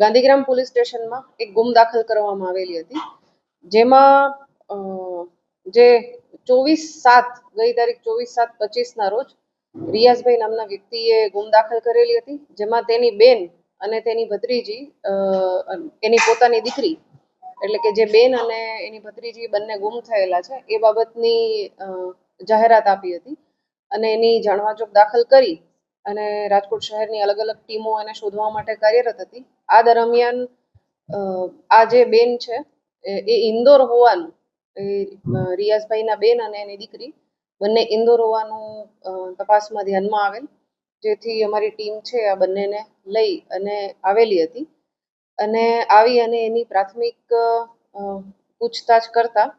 Gandhigram police સ્ટેશનમાં એક ગુમ દાખલ કરવામાં આવેલી હતી, જેમાં જે ચોવીસ સાત, ગઈ તારીખ ચોવીસ સાત પચીસના રોજ રિયાઝભાઈ નામના વ્યક્તિએ ગુમ દાખલ કરેલી હતી, જેમાં તેની બેન અને તેની ભત્રીજી એની પોતાની દીકરી, એટલે કે જે બેન અને એની ભત્રીજી બંને ગુમ થયેલા છે, એ બાબતની જાહેરાત આપી હતી અને એની જાણવા ચોક દાખલ કરી અને રાજકોટ શહેરની અલગ અલગ ટીમો એને શોધવા માટે કાર્યરત હતી. આ દરમિયાન આ જે બેન છે, એ- ઇન્દોર હોવાનું, એ રિયાઝભાઈના બેન અને એની દીકરી બંને ઇન્દોર હોવાનું તપાસમાં ધ્યાનમાં આવેલ. જેથી અમારી ટીમ છે, આ બંનેને લઈ અને આવેલી હતી. અને આવી અને એની પ્રાથમિક પૂછતાછ કરતા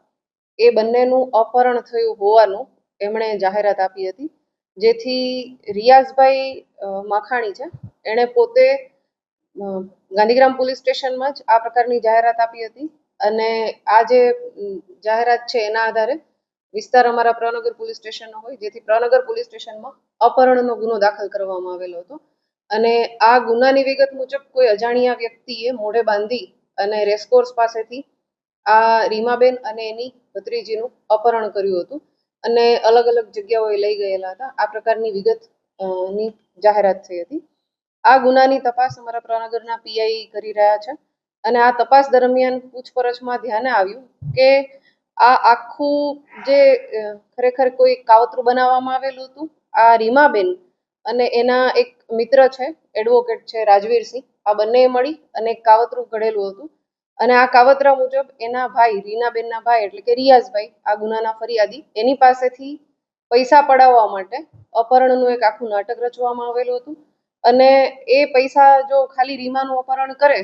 એ બંનેનું અપહરણ થયું હોવાનું એમણે જાહેરાત આપી હતી. જેથી રિયાઝભાઈ માખાણી છે. એણે પોતે ગાંધીગ્રામ પોલીસ સ્ટેશનમાં જ આ પ્રકારની જાહેરાત આપી હતી. અને આ જે જાહેરાત છે એના આધારે વિસ્તાર અમારા પ્રનગર પોલીસ સ્ટેશનનો હોય, જેથી પ્રનગર પોલીસ સ્ટેશનમાં અપહરણનો ગુનો દાખલ કરવામાં આવેલો હતો. અને આ ગુનાની વિગત મુજબ કોઈ અજાણ્યા વ્યક્તિએ મોઢે બાંધી અને રેસકોર્સ પાસેથી આ રીમાબેન અને એની ભત્રીજીનું અપહરણ કર્યું હતું. અને અલગ અલગ જગ્યાઓએ લઈ ગયેલા હતા. આ પ્રકારની વિગતની જાહેરાત થઈ હતી. આ ગુનાની તપાસ અમારા પ્રનગરના પીઆઈ કરી રહ્યા છે અને આ તપાસ દરમિયાન પૂછપરછમાં ધ્યાને આવ્યું કે આ આખું જે ખરેખર કોઈ કાવતરું બનાવવામાં આવેલું હતું, આ રીમાબેન અને એના એક મિત્ર છે, એડવોકેટ છે રાજવીરસિંહ, આ બંને મળી અને કાવતરું ઘડેલું હતું. અને આ કાવતરા મુજબ એના ભાઈ, રીનાબેનના ભાઈ એટલે કે રિયાઝભાઈ, આ ગુનાના ફરિયાદી, એની પાસેથી પૈસા પડાવવા માટે અપહરણનું એક આખું નાટક રચવામાં આવેલું હતું. અને એ પૈસા જો ખાલી રીમાનું અપહરણ કરે,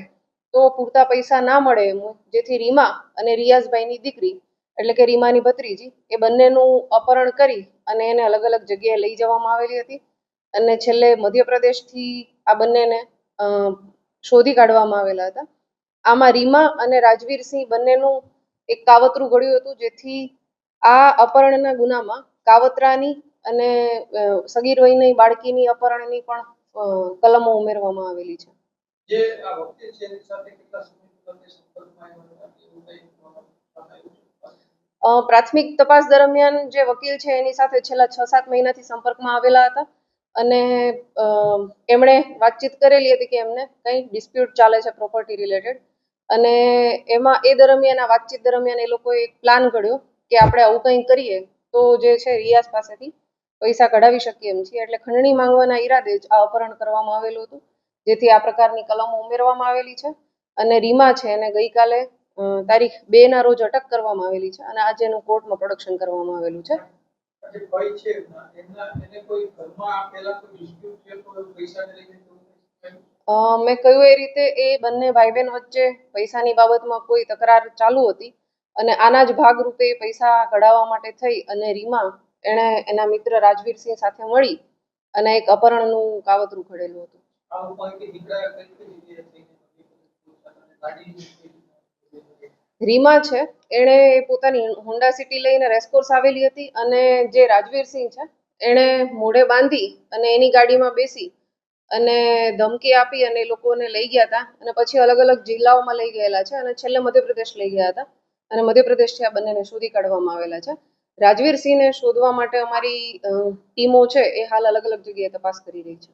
તો પૂરતા પૈસા ના મળે એમ જેથી રીમા અને રિયાઝભાઈની દીકરી, એટલે કે રીમાની ભત્રીજી, એ બંનેનું અપહરણ કરી અને એને અલગ અલગ જગ્યાએ લઈ જવામાં આવેલી હતી. અને છેલ્લે મધ્યપ્રદેશથી આ બંનેને શોધી કાઢવામાં આવેલા હતા. આમાં રીમા અને રાજવીરસિંહ બંનેનું એક કાવતરું ઘડ્યું હતું જેથી આ અપહરણના ગુનામાં કાવતરાની અને સગીર વયની બાળકીની અપહરણની પણ કલમો ઉમેરવામાં આવેલી છે. જે આ સાથે કેટલા સંપર્કમાં આવ્યા પ્રાથમિક તપાસ દરમિયાન જે વકીલ છે એની સાથે છેલ્લા છ સાત મહિનાથી સંપર્કમાં આવેલા હતા અને એમણે વાતચીત કરેલી હતી કે એમને કંઈ ડિસ્પ્યુટ ચાલે છે પ્રોપર્ટી રિલેટેડ. અને એમાં એ દરમિયાન વાતચીત દરમિયાન એ લોકોએ એક પ્લાન ઘડ્યો કે આપણે આવું કંઈ કરીએ, તો જે છે રિયાઝ પાસેથી પૈસા કઢાવી શકીએ એમ છીએ. એટલે ખંડણી માંગવાના ઈરાદે જ આ અપહરણ કરવામાં આવેલું હતું. જેથી આ પ્રકારની કલમો ઉમેરવામાં આવેલી છે. અને રીમા છે, એને ગઈકાલે તારીખ બે ના રોજ અટક કરવામાં આવેલી છે અને આજે એનું કોર્ટમાં પ્રોડક્શન કરવામાં આવેલું છે. છે એને કોઈ ઘરમાં મેં કહ્યું એ રીતે એ બંને ભાઈ બહેન વચ્ચે પૈસાની બાબતમાં કોઈ તકરાર ચાલુ હતી અને આના જ ભાગરૂપે પૈસા કઢાવવા માટે થઈ અને રીમા એણે એના મિત્ર રાજવીરસિંહ સાથે મળી અને એક અપહરણનું કાવતરું ઘડેલું હતું. રીમા છે, એણે પોતાની હોન્ડા સિટી લઈને રેસકોર્સ આવેલી હતી અને જે રાજવીરસિંહ છે, એણે મોઢે બાંધી અને એની ગાડીમાં બેસી અને ધમકી આપી અને એ લોકોને લઈ ગયા હતા. અને પછી અલગ અલગ જિલ્લાઓમાં લઈ ગયેલા છે અને છેલ્લે મધ્યપ્રદેશ લઈ ગયા હતા. અને મધ્યપ્રદેશથી આ બંનેને શોધી કાઢવામાં આવેલા છે. રાજવીરસિંહને શોધવા માટે અમારી ટીમો છે એ હાલ અલગ અલગ જગ્યાએ તપાસ કરી રહી છે.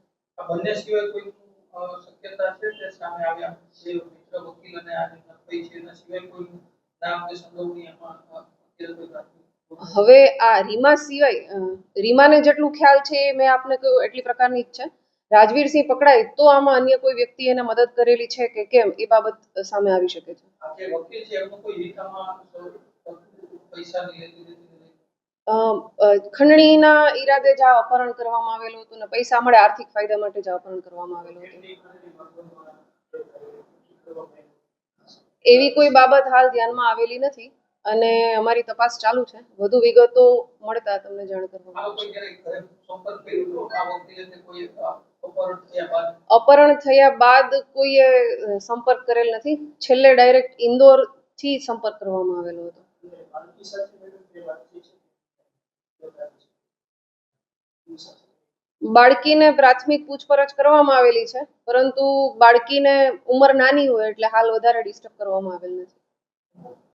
હવે આ રીમા સિવાય રીમાને જેટલું ખ્યાલ છે મેં આપને કહ્યું એટલી પ્રકારની જ છે. રાજવીરસિંહ પકડાય તો આમાં અન્ય કોઈ વ્યક્તિ એને મદદ કરેલી છે કે કેમ? એ બાબત સામે આવી શકે છે. ખંડણીના ઈરાદે જ આ અપહરણ કરવામાં આવેલું હતું ને પૈસા મળે આર્થિક ફાયદા માટે જ અપહરણ કરવામાં આવેલું હતું. એવી કોઈ બાબત હાલ ધ્યાનમાં આવેલી નથી અને અમારી તપાસ ચાલુ છે. વધુ વિગતો મળતા તમને જાણ કરવામાં આવશે. અપહરણ થયા બાદ? કોઈએ સંપર્ક કરેલ નથી. છેલ્લે ડાયરેક્ટ ઇન્દોરથી સંપર્ક કરવામાં આવેલો હતો. બાળકીને પ્રાથમિક પૂછપરછ કરવામાં આવેલી છે પરંતુ બાળકીને ઉંમર નાની હોય એટલે હાલ વધારે ડિસ્ટર્બ કરવામાં આવેલ નથી.